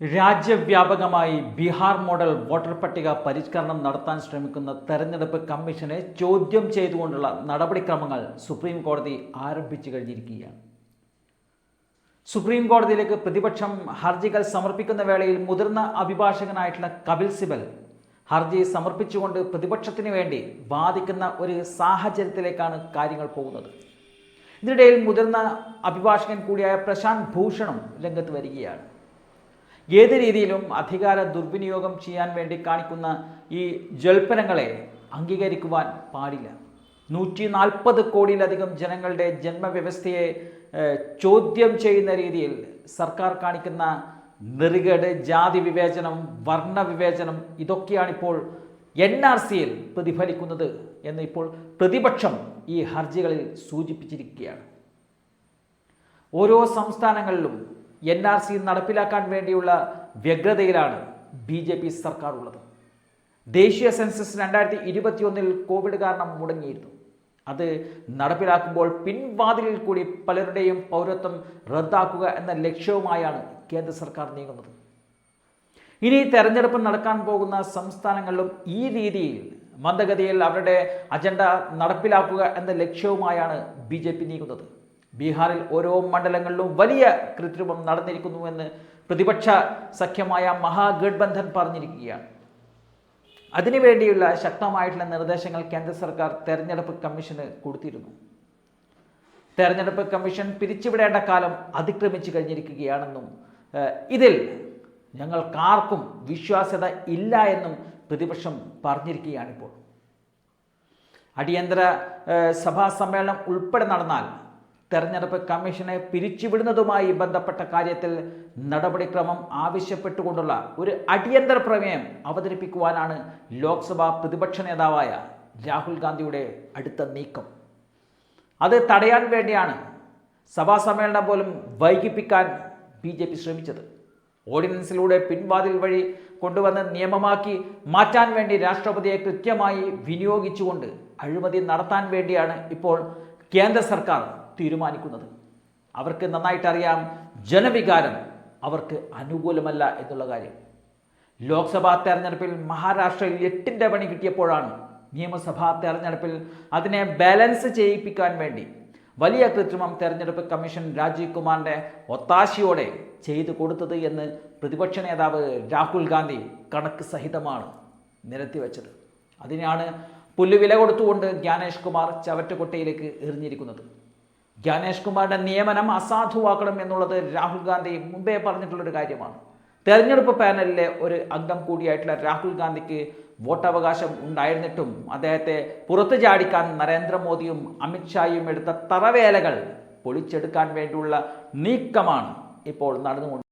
രാജ്യവ്യാപകമായി Bihar model voter പട്ടിക പരിഷ്കരണം നടത്താൻ ശ്രമിക്കുന്ന തെരഞ്ഞെടുപ്പ് കമ്മീഷനെ ചോദ്യം ചെയ്തുകൊണ്ടുള്ള നടപടിക്രമങ്ങൾ സുപ്രീം കോടതി ആരംഭിച്ചു കഴിഞ്ഞിരിക്കുകയാണ്. സുപ്രീം കോടതിയിലേക്ക് പ്രതിപക്ഷം ഹർജികൾ സമർപ്പിക്കുന്ന വേളയിൽ മുതിർന്ന അഭിഭാഷകനായിട്ടുള്ള കപിൽ സിബൽ ഹർജി സമർപ്പിച്ചുകൊണ്ട് പ്രതിപക്ഷത്തിന് വേണ്ടി വാദിക്കുന്ന ഒരു സാഹചര്യത്തിലേക്കാണ് കാര്യങ്ങൾ പോകുന്നത്. ഇതിനിടയിൽ മുതിർന്ന അഭിഭാഷകൻ കൂടിയായ പ്രശാന്ത് ഭൂഷണും രംഗത്ത് വരികയാണ്. ഏത് രീതിയിലും അധികാര ദുർവിനിയോഗം ചെയ്യാൻ വേണ്ടി കാണിക്കുന്ന ഈ ജൽപ്പനങ്ങളെ അംഗീകരിക്കുവാൻ പാടില്ല. നൂറ്റി നാൽപ്പത് കോടിയിലധികം ജനങ്ങളുടെ ജന്മവ്യവസ്ഥയെ ചോദ്യം ചെയ്യുന്ന രീതിയിൽ സർക്കാർ കാണിക്കുന്ന നെറുകേട് ജാതി വിവേചനം വർണ വിവേചനം ഇതൊക്കെയാണിപ്പോൾ എൻ ആർ സിയിൽ പ്രതിഫലിക്കുന്നത് എന്ന് ഇപ്പോൾ പ്രതിപക്ഷം ഈ ഹർജികളിൽ സൂചിപ്പിച്ചിരിക്കുകയാണ്. ഓരോ സംസ്ഥാനങ്ങളിലും എൻ ആർ സി നടപ്പിലാക്കാൻ വേണ്ടിയുള്ള വ്യഗ്രതയിലാണ് ബി ജെ പി സർക്കാർ ഉള്ളത് ദേശീയ സെൻസസ് രണ്ടായിരത്തി ഇരുപത്തിയൊന്നിൽ കോവിഡ് കാരണം മുടങ്ങിയിരുന്നു. അത് നടപ്പിലാക്കുമ്പോൾ പിൻവാതിലിൽ കൂടി പലരുടെയും പൗരത്വം റദ്ദാക്കുക എന്ന ലക്ഷ്യവുമായാണ് കേന്ദ്ര സർക്കാർ നീങ്ങുന്നത്. ഇനി തെരഞ്ഞെടുപ്പ് നടക്കാൻ പോകുന്ന സംസ്ഥാനങ്ങളിലും ഈ രീതിയിൽ മന്ദഗതിയിൽ അവരുടെ അജണ്ട നടപ്പിലാക്കുക എന്ന ലക്ഷ്യവുമായാണ് ബി നീങ്ങുന്നത്. ബീഹാറിൽ ഓരോ മണ്ഡലങ്ങളിലും വലിയ കൃത്രിമം നടന്നിരിക്കുന്നുവെന്ന് പ്രതിപക്ഷ സഖ്യമായ മഹാഗഠബന്ധൻ പറഞ്ഞിരിക്കുകയാണ്. അതിനുവേണ്ടിയുള്ള ശക്തമായിട്ടുള്ള നിർദ്ദേശങ്ങൾ കേന്ദ്ര സർക്കാർ തെരഞ്ഞെടുപ്പ് കമ്മീഷന് കൊടുത്തിരുന്നു. തെരഞ്ഞെടുപ്പ് കമ്മീഷൻ പിരിച്ചുവിടേണ്ട കാലം അതിക്രമിച്ചു കഴിഞ്ഞിരിക്കുകയാണെന്നും ഇതിൽ ഞങ്ങൾക്കാർക്കും വിശ്വാസ്യത ഇല്ല എന്നും പ്രതിപക്ഷം പറഞ്ഞിരിക്കുകയാണിപ്പോൾ. അടിയന്തര സഭാ സമ്മേളനം ഉൾപ്പെടെ നടന്നാൽ തെരഞ്ഞെടുപ്പ് കമ്മീഷനെ പിരിച്ചുവിടുന്നതുമായി ബന്ധപ്പെട്ട കാര്യത്തിൽ നടപടിക്രമം ആവശ്യപ്പെട്ടുകൊണ്ടുള്ള ഒരു അടിയന്തര പ്രമേയം അവതരിപ്പിക്കുവാനാണ് ലോക്സഭാ പ്രതിപക്ഷ നേതാവായ രാഹുൽ ഗാന്ധിയുടെ അടുത്ത നീക്കം. അത് തടയാൻ വേണ്ടിയാണ് സഭാ സമ്മേളനം പോലും വൈകിപ്പിക്കാൻ ബി ജെ പി ശ്രമിച്ചത്. ഓർഡിനൻസിലൂടെ പിൻവാതിൽ വഴി കൊണ്ടുവന്ന് നിയമമാക്കി മാറ്റാൻ വേണ്ടി രാഷ്ട്രപതിയെ കൃത്യമായി വിനിയോഗിച്ചുകൊണ്ട് അഴിമതി നടത്താൻ വേണ്ടിയാണ് ഇപ്പോൾ കേന്ദ്ര സർക്കാർ തീരുമാനിക്കുന്നത്. അവർക്ക് നന്നായിട്ട് അറിയാം ജനവികാരം അവർക്ക് അനുകൂലമല്ല എന്നുള്ള കാര്യം. ലോക്സഭാ തെരഞ്ഞെടുപ്പിൽ മഹാരാഷ്ട്രയിൽ എട്ടിന്റെ പണി കിട്ടിയപ്പോഴാണ് നിയമസഭാ തെരഞ്ഞെടുപ്പിൽ അതിനെ ബാലൻസ് ചെയ്യിപ്പിക്കാൻ വേണ്ടി വലിയ കൃത്രിമം തെരഞ്ഞെടുപ്പ് കമ്മീഷൻ രാജീവ് കുമാറിന്റെ ഒത്താശയോടെ ചെയ്തു കൊടുത്തത് എന്ന് പ്രതിപക്ഷ നേതാവ് രാഹുൽ ഗാന്ധി കണക്ക് സഹിതമാണ് നിരത്തിവെച്ചത്. അതിനാണ് പുല്ലുവില കൊടുത്തുകൊണ്ട് ജ്ഞാനേഷ് കുമാർ ചവറ്റുകൊട്ടയിലേക്ക് എറിഞ്ഞിരിക്കുന്നത്. ജ്ഞാനേഷ് കുമാറിന്റെ നിയമനം അസാധുവാക്കണം എന്നുള്ളത് രാഹുൽ ഗാന്ധി മുമ്പേ പറഞ്ഞിട്ടുള്ളൊരു കാര്യമാണ്. തെരഞ്ഞെടുപ്പ് പാനലിലെ ഒരു അംഗം കൂടിയായിട്ടുള്ള രാഹുൽ ഗാന്ധിക്ക് വോട്ടവകാശം ഉണ്ടായിരുന്നിട്ടും അദ്ദേഹത്തെ പുറത്തു ചാടിക്കാൻ നരേന്ദ്രമോദിയും അമിത്ഷായും എടുത്ത തറവേലകൾ പൊളിച്ചെടുക്കാൻ വേണ്ടിയുള്ള നീക്കമാണ് ഇപ്പോൾ നടന്നുകൊണ്ട്